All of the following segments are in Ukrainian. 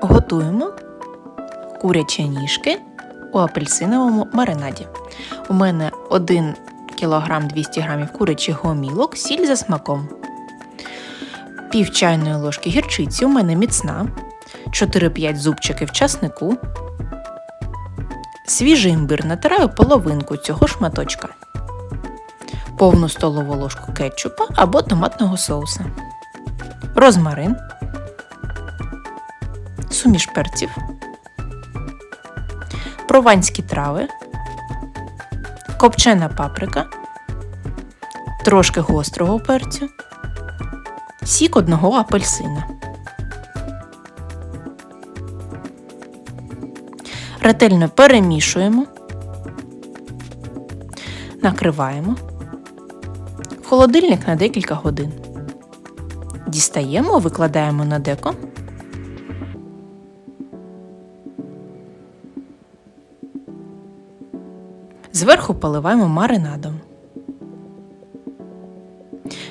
Готуємо курячі ніжки у апельсиновому маринаді. У мене 1 кг 200 г курячих гомілок, сіль за смаком. Пів чайної ложки гірчиці у мене міцна, 4-5 зубчиків часнику. Свіжий імбир натираю половинку цього шматочка. Повну столову ложку кетчупа або томатного соуса. Розмарин. Суміш перців. Прованські трави. Копчена паприка. Трошки гострого перцю. Сік одного апельсина. Ретельно перемішуємо, накриваємо в холодильник на декілька годин. Дістаємо, викладаємо на деко. Зверху поливаємо маринадом.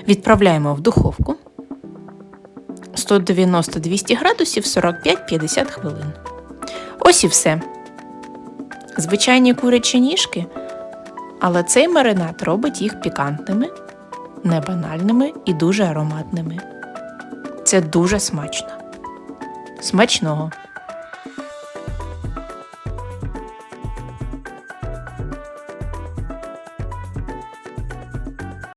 Відправляємо в духовку 190-200 градусів 45-50 хвилин. Ось і все. Звичайні курячі ніжки, але цей маринад робить їх пікантними, небанальними і дуже ароматними. Це дуже смачно. Смачного!